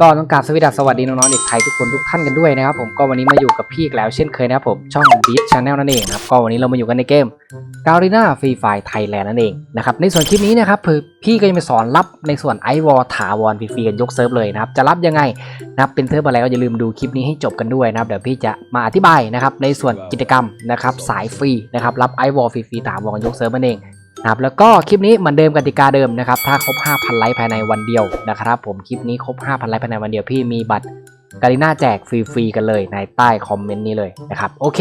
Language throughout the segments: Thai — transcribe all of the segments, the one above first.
ก็ต้องกรารสวัสดีสวัสดีน้องๆเด็กไทยทุกคนทุกท่านกันด้วยนะครับผมก็วันนี้มาอยู่กับพี่อีกแล้วเช่นเคยนะครับผมช่อง Beat Channel นั่นเองนะครับก็วันนี้เรามาอยู่กันในเกม g a r i n a Free Fire Thailand นั่นเองนะครับในส่วนคลิปนี้นะครับคือพี่ก็จะมาสอนรับในส่วนไอวอลถาวรฟรีๆกันยกเซิร์ฟเลยนะครับจะรับยังไงนะครับเป็นเซิร์ฟอะไรก็อย่าลืมดูคลิปนี้ให้จบกันด้วยนะครับเดี๋ยวพี่จะมาอธิบายนะครับในส่วนกิจกรรมนะครับสายฟรีนะครับรับไอวอลฟรีๆถาวรยกเซิร์ฟนั่นเอง นะครับแล้วก็คลิปนี้เหมือนเดิมกติกาเดิมนะครับถ้าครบ 5,000 ไลค์ภายในวันเดียวนะครับผมคลิปนี้ครบ 5,000 ไลค์ภายในวันเดียวพี่มีบัตรกาลิน่าแจกฟรีๆกันเลยในใต้คอมเมนต์นี้เลยนะครับโอเค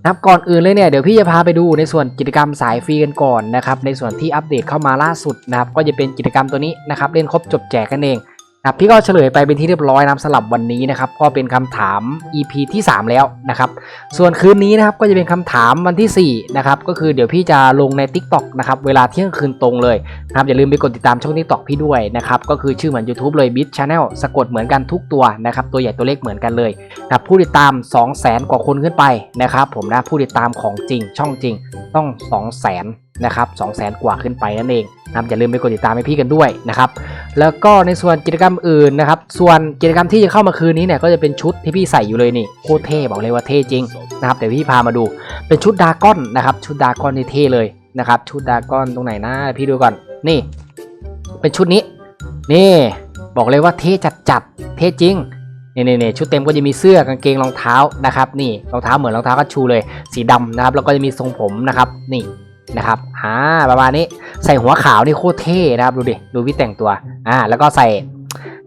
นะครับก่อนอื่นเลยเนี่ยเดี๋ยวพี่จะพาไปดูในส่วนกิจกรรมสายฟรีกันก่อนนะครับในส่วนที่อัปเดตเข้ามาล่าสุดนะครับก็จะเป็นกิจกรรมตัวนี้นะครับเล่นครบจบแจกกันเอง ครับพี่ก็เฉลยไปเป็นที่เรียบร้อยนะสำหรับวันนี้นะครับก็เป็นคำถาม EP ที่ 3 แล้วนะครับส่วนคืนนี้นะครับก็จะเป็นคำถามวันที่4นะครับก็คือเดี๋ยวพี่จะลงใน Tik t o อกนะครับเวลาเที่ยงคืนตรงเลยนะครับอย่าลืมไปกดติดตามช่อง Tik t o อกพี่ด้วยนะครับก็คือชื่อเหมือน YouTube เลย Bit Channel สะกดเหมือนกันทุกตัวนะครับตัวใหญ่ตัวเล็กเหมือนกันเลยนะผู้ติดตาม 2 0 0 0 0 0กว่าคนขึ้นไปนะครับผมนะผู้ติดตามของจริงช่องจริงต้อง 2 0 0 0 0 0นะครับ2 0 0 0 0 0กว่าขึ้นไปนั่นเองนะครับอย่าลืมไปกดติดตามให้พี่กันด้วยนะครับ แล้วก็ในส่วนกิจกรรมอื่นนะครับ ส่วนกิจกรรมที่จะเข้ามาคืนนี้เนี่ยก็จะเป็นชุดที่พี่ใส่อยู่เลยนี่โคตรเท่บอกเลยว่าเท่จริงนะครับเดี๋ยวพี่พามาดู เป็นชุดดาก้อนนะครับ ชุดดาก้อนที่เท่เลยนะครับ ชุดดาก้อนตรงไหนนะพี่ดูก่อนนี่ เป็นชุดนี้ นี่ บอกเลยว่าเท่จัดจัดๆเท่จริงนี่นี่นี่ชุดเต็มก็จะมีเสื้อกางเกงรองเท้านะครับนี่รองเท้าเหมือนรองเท้าคัชชูเลย สีดำนะครับแล้วก็จะมีทรงผมนะครับนี่นะครับอ่าประมาณนี้ ใส่หัวขาวนี่โคตรเท่นะครับดูดิดูพี่แต่งตัวอ่าแล้วก็ใส่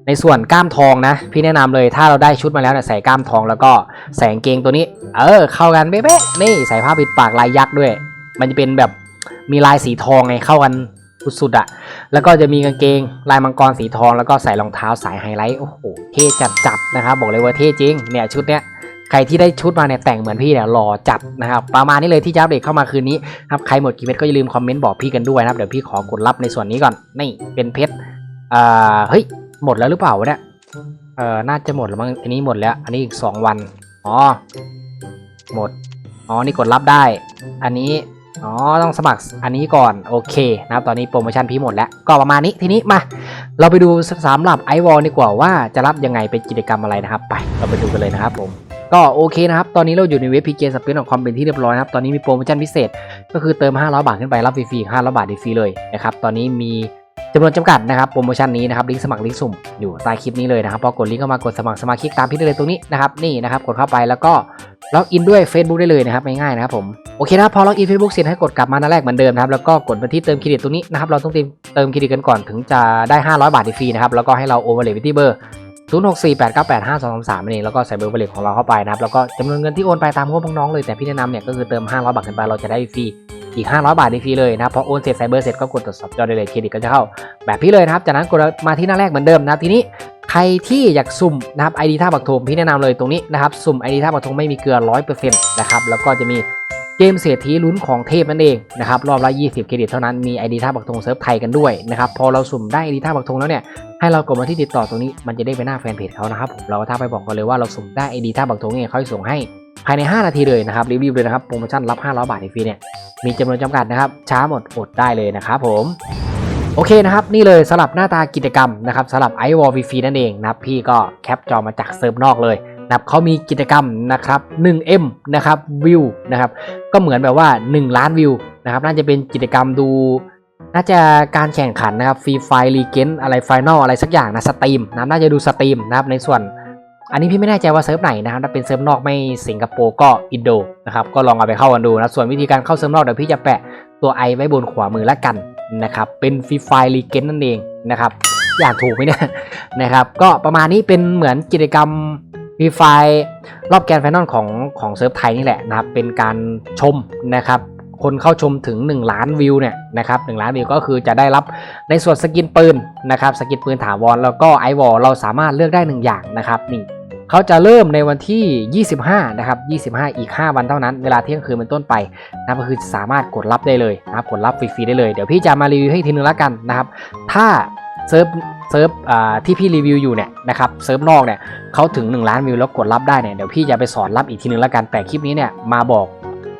ในส่วนกล้ามทองนะ พี่แนะนำเลยถ้าเราได้ชุดมาแล้วเนี่ยใส่กล้ามทองแล้วก็ใส่กางเกงตัวนี้ เออ เข้ากันเป๊ะๆนี่ใส่ผ้าปิดปากลายยักษ์ด้วย มันจะเป็นแบบมีลายสีทองไงเข้ากันสุดๆอะแล้วก็จะมีกางเกงลายมังกรสีทองแล้วก็ใส่รองเท้าสายไฮไลท์โอ้โหเท่จัดๆนะครับบอกเลยว่าเท่จริงเนี่ยชุดเนี้ย ใครที่ได้ชุดมาเนี่ยแต่งเหมือนพี่เนี่ยหล่อจัดนะครับประมาณนี้เลยที่จะอัปเดตเข้ามาคืนนี้ครับใครหมดกี่เม็ดก็อย่าลืมคอมเมนต์บอกพี่กันด้วยนะครับเดี๋ยวพี่ขอกดรับในส่วนนี้ก่อนนี่เป็นเพชรอ่าเฮ้ยหมดแล้วหรือเปล่าเนี่ยเออน่าจะหมดแล้วมั้งอันนี้หมดแล้ว อันนี้อีกสองวันอ๋อหมดอ๋อนี่กดรับได้ อันนี้อ๋อต้องสมัครอันนี้ก่อนโอเคนะครับตอนนี้โปรโมชั่นพี่หมดแล้วก็ประมาณนี้ทีนี้มา เราไปดูสำหรับไอวอลดีกว่าว่าจะรับยังไงเป็นกิจกรรมอะไรนะครับ ไปเราไปดูกันเลยนะครับผม ก็โอเคนะครับ ตอนนี้เราอยู่ในเว็บพีเกสเปนของความเป็นที่เรียบร้อยนะครับ ตอนนี้มีโปรโมชั่นพิเศษ ก็คือเติม 500 บาทขึ้นไปรับฟรีๆ500 บาทฟรีเลยนะครับ ตอนนี้มีจำนวนจำกัดนะครับ โปรโมชั่นนี้นะครับ ลิงก์สมัครลิงก์สุ่มอยู่ใต้คลิปนี้เลยนะครับ พอกดลิงก์เข้ามากดสมัครสมาชิกตามพี่ได้เลยตรงนี้นะครับ นี่นะครับ กดเข้าไปแล้วก็ล็อกอินด้วย Facebook ได้เลยนะครับง่ายๆนะครับผม โอเคนะพอล็อกอิน Facebook เสร็จให้กดกลับมาหน้าแรกเหมือนเดิมนะครับ แล้วก็กดไปที่เติมเครดิตตรงนี้นะครับ เราต้องเติมเติมเครดิตกันก่อนถึงจะได้ 500 บาทฟรีนะครับ แล้วก็ให้เราโอเวอร์เลย์ไปที่เบอร์ 0648985233นั่นเองแล้วก็ใส่เบอร์บร์เลของเราเข้าไปนะครับแล้วก็จำนวนเงินที่โอนไปตามงบน้องๆเลยแต่พี่แนะนำเนี่ยก็คือเติม 500 บาทขึ้นไปเราจะได้ฟรีอีก 500 บาทฟรีเลยนะครับพอโอนเสร็จใส่เบอร์เสร็จก็กดตรวจสอบยอดได้เลยเครดิตก็จะเข้าแบบพี่เลยนะครับจากนั้นกดมาที่หน้าแรกเหมือนเดิมนะทีนี้ใครที่อยากสุ่มนะครับ ID ท่าบักโทมพี่แนะนำเลยตรงนี้นะครับสุ่ม ID ท่าบักโทมไม่มีเกลือ100%นะครับแล้วก็จะมี เกมเศรษฐีลุ้นของเทพนั่นเองนะครับรอบละ 20 เครดิตเท่านั้นมี ID ท่าบักทงเซิร์ฟไทยกันด้วยนะครับพอเราสุ่มได้ ID ท่าบักทงแล้วเนี่ยให้เรากดมาที่ติดต่อตรงนี้มันจะได้ไปหน้าแฟนเพจเขานะครับผมเราก็ทักไปบอกกันเลยว่าเราสุ่มได้ ID ท่าบักทงเนี่ยเขาจะส่งให้ภายใน 5 นาทีเลยนะครับรีบๆเลยนะครับโปรโมชั่นรับ 500 บาทฟรีเนี่ยมีจำนวนจำกัดนะครับช้าหมดอดได้เลยนะครับผมโอเคนะครับนี่เลยสำหรับหน้าตากิจกรรมนะครับสำหรับ i w a l l ฟรีนั่นเองนะพี่ก็แคปจอมาจากเซิร์ฟนอกเลย นะครับเขามีกิจกรรมนะครับ 1M นะครับวิวนะครับก็เหมือนแบบว่า 1 ล้านวิวนะครับน่าจะเป็นกิจกรรมดูน่าจะการแข่งขันนะครับฟรีไฟรีเกนอะไรไฟนอลอะไรสักอย่างนะสตรีมนะน่าจะดูสตรีมนะครับในส่วน อันนี้พี่ไม่แน่ใจว่าเซิร์ฟไหนนะครับถ้าเป็นเซิร์ฟนอกไม่สิงคโปร์ก็อินโดนะครับก็ลองเอาไปเข้ากันดูนะส่วนวิธีการเข้าเซิร์ฟนอกเดี๋ยวพี่จะแปะตัวไอไว้บนขวามือละกันนะครับเป็นฟรีไฟรีเกนนั่นเองนะครับอย่างถูกไหมเนี่ยนะครับก็ประมาณนี้เป็นเหมือนกิจกรรม ฟีไฟรอบแกรนด์ไฟนอลของของเซิร์ฟไทยนี่แหละนะครับ เป็นการชมนะครับคนเข้าชมถึง 1 ล้านวิวเนี่ยนะครับ1ล้านวิวก็คือจะได้รับในส่วนสกินปืนนะครับสกินปืนถาวรแล้วก็ไอวอลเราสามารถเลือกได้ 1 อย่างนะครับนี่เขาจะเริ่มในวันที่ 25 นะครับ 25 อีก 5 วันเท่านั้น เวลาเที่ยงคืนเป็นต้นไปนะก็คือสามารถกดรับได้เลยนะครับกดรับฟรีๆได้เลย เดี๋ยวพี่จะมารีวิวให้ทีนึงแล้วกันนะครับ ถ้าเซิร์ฟ เซิร์ฟที่พี่รีวิวอยู่เนี่ยนะครับเซิร์ฟนอกเนี่ยเขาถึง 1 ล้านวิวแล้วกดรับได้เนี่ยเดี๋ยวพี่จะไปสอนรับอีกทีนึงแล้วกันแต่คลิปนี้เนี่ยมาบอก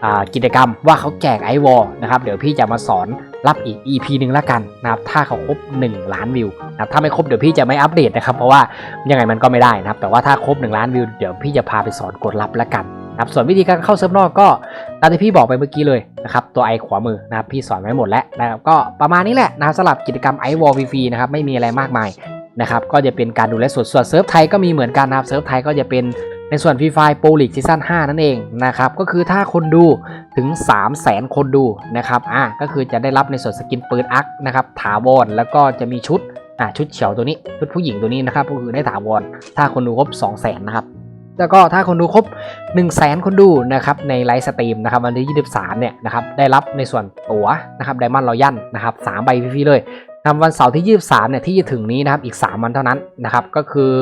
อกิจกรรมว่าเขาแจกไอวอลนะครับเดี๋ยวพี่จะมาสอนรับอีก EP หนึ่งและกันนะครับถ้าเขาครบ 1 ล้านวิวนะถ้าไม่ครบเดี๋ยวพี่จะไม่อัปเดตนะครับเพราะว่ายังไงมันก็ไม่ได้นะครับแต่ว่าถ้าครบ 1 ล้านวิวเดี๋ยวพี่จะพาไปสอนกดรับและกัน นะครับส่วนวิธีการเข้าเซิร์ฟนอกก็ตามที่พี่บอกไปเมื่อกี้เลยนะครับตัวไอขวามือนะครับพี่สอนไว้หมดแล้วนะครับก็ประมาณนี้แหละนะครับสำหรับกิจกรรมไอวอลฟรีนะครับไม่มีอะไรมากมายนะครับก็จะเป็นการดูแลสดส่วนเซิร์ฟไทยก็มีเหมือนกันนะครับเซิร์ฟไทยก็จะเป็นในส่วนฟรีไฟโปรลีกซีซั่น5นั่นเองนะครับก็คือถ้าคนดูถึง 3 0 0แสนคนดูนะครับอะก็คือจะได้รับในส่วนสกินปืนอักนะครับถาวรแล้วก็จะมีชุดอะชุดเฉียวตัวนี้ชุดผู้หญิงตัวนี้นะครับก็คือได้ถาวรถ้าคนดูครบ 2 0 0แสนนะครับ แล้วก็ถ้าคนดูครบ 1 0 0 0 0แสนคนดูนะครับในไลฟ์สตรีมนะครับวันที่ 23 เนี่ยนะครับได้รับในส่วนตั๋วนะครับไดมอนด์รอยัลนะครับสามใบฟรีๆเลยนำวันเสาร์ที่ 23 เนี่ยที่จะถึงนี้นะครับอีก 3 วันเท่านั้นนะครับก็คือ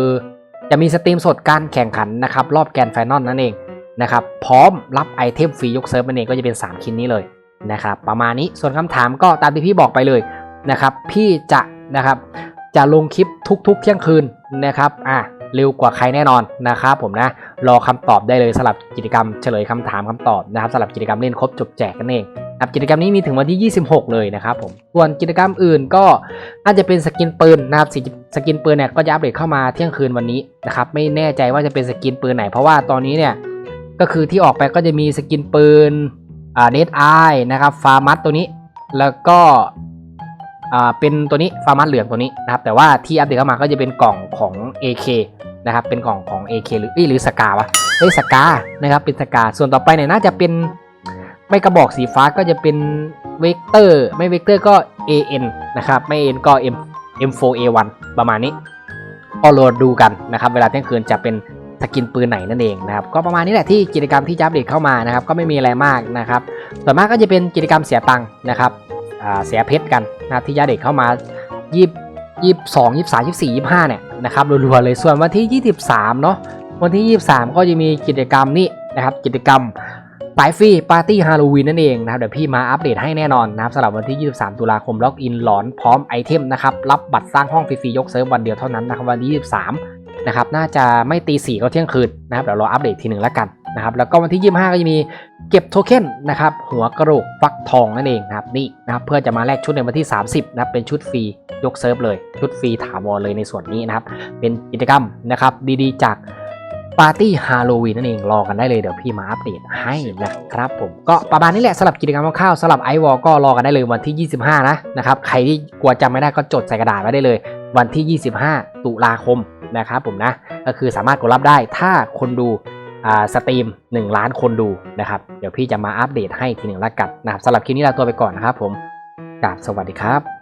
จะมีสตรีมสดการแข่งขันนะครับรอบแกนไฟนอลนั่นเองนะครับพร้อมรับไอเทมฟรียกเซิร์ฟนั่นเองก็จะเป็น3คินนี้เลยนะครับประมาณนี้ส่วนคำถามก็ตามที่พี่บอกไปเลยนะครับพี่จะนะครับจะลงคลิปทุกๆเที่ยงคืนนะครับอะ เร็วกว่าใครแน่นอนนะครับผมนะรอคำตอบได้เลยสำหรับกิจกรรมเฉลยคำถามคำตอบนะครับสำหรับกิจกรรมเล่นครบจบแจกกันเองนะครับกิจกรรมนี้มีถึงวันที่ 26 เลยนะครับผม ส่วนกิจกรรมอื่นก็น่าจจะเป็นสกินปืนนะครับสสกินปืนเนี่ยก็จะอัปเดตเข้ามาเที่ยงคืนวันนี้นะครับไม่แน่ใจว่าจะเป็นสกินปืนไหน เพราะว่าตอนนี้เนี่ยก็คือที่ออกไปก็จะมีสกินปืนอ่าเนตไอนะครับฟาร์มัสตัวนี้ แล้วก็ เป็นตัวนี้ฟาร์มัสเหลืองตัวนี้นะครับแต่ว่าที่อัปเดตเข้ามาก็จะเป็นกล่องของ AK นะครับเป็นกล่องของ AK หรืออ้ยหรือสกาวะเอ้ยสกานะครับเป็นสกาส่วนต่อไปเนี่ยน่าจะเป็นไม่กระบอกสีฟ้าก็จะเป็นเวกเตอร์ไม่เวกเตอร์ก็ AN นะครับไม่ AN ก็ M M4A1 ประมาณนี้ก็รอดูกันนะครับเวลาเที่ยงคืนจะเป็นสกินปืนไหนนั่นเองนะครับก็ประมาณนี้แหละที่กิจกรรมที่จะอัปเดตเข้ามานะครับก็ไม่มีอะไรมากนะครับส่วนมากก็จะเป็นกิจกรรมเสียตังค์นะครับ เสียเพชรกันนะที่จะอัปเดตเข้ามายีบยี่สองยี่สามยี่สี่ยี่ห้าเนี่ยนะครับรัวๆเลยส่วนวันที่ยี่สิบสามเนาะวันที่ยี่สิบสามก็จะมีกิจกรรมนี่นะครับกิจกรรมสายฟรีปาร์ตี้ฮาโลวีนนั่นเองนะครับเดี๋ยวพี่มาอัปเดตให้แน่นอนนะครับสำหรับวันที่ 23 ตุลาคมล็อกอินหลอนพร้อมไอเทมนะครับรับบัตรสร้างห้องฟรีๆยกเซิร์ฟวันเดียวเท่านั้นนะครับวันที่ 23นะครับน่าจะไม่ตีสี่ก็เที่ยงคืนนะครับเดี๋ยวรออัปเดตทีหนึ่งแล้วกัน นะครับแล้วก็วันที่ 25 ก็จะมีเก็บโทเค็นนะครับหัวกระโหลกฟักทองนั่นเองนะครับนี่นะครับเพื่อจะมาแลกชุดในวันที่ 30นะครับเป็นชุดฟรียกเซิร์ฟเลย ชุดฟรีถาวรเลยในส่วนนี้นะครับเป็นกิจกรรมนะครับดีๆ จากปาร์ตี้ฮาโลวีนนั่นเองรอกันได้เลยเดี๋ยวพี่มาอัปเดตให้นะครับผมก็ประมาณนี้แหละสำหรับกิจกรรมคร่าวๆสำหรับไอวอลก็รอกันได้เลยวันที่ 25 นะนะครับใครที่กลัวจำไม่ได้ก็จดใส่กระดาษไว้ได้เลย วันที่ 25 ตุลาคมนะครับผมนะก็คือสามารถกดรับได้ถ้าคนดู สตรีม 1 ล้านคนดูนะครับ เดี๋ยวพี่จะมาอัปเดตให้ทีหนึ่งละกันนะครับสำหรับคลิปนี้ลาตัวไปก่อนนะครับผมกราบสวัสดีครับ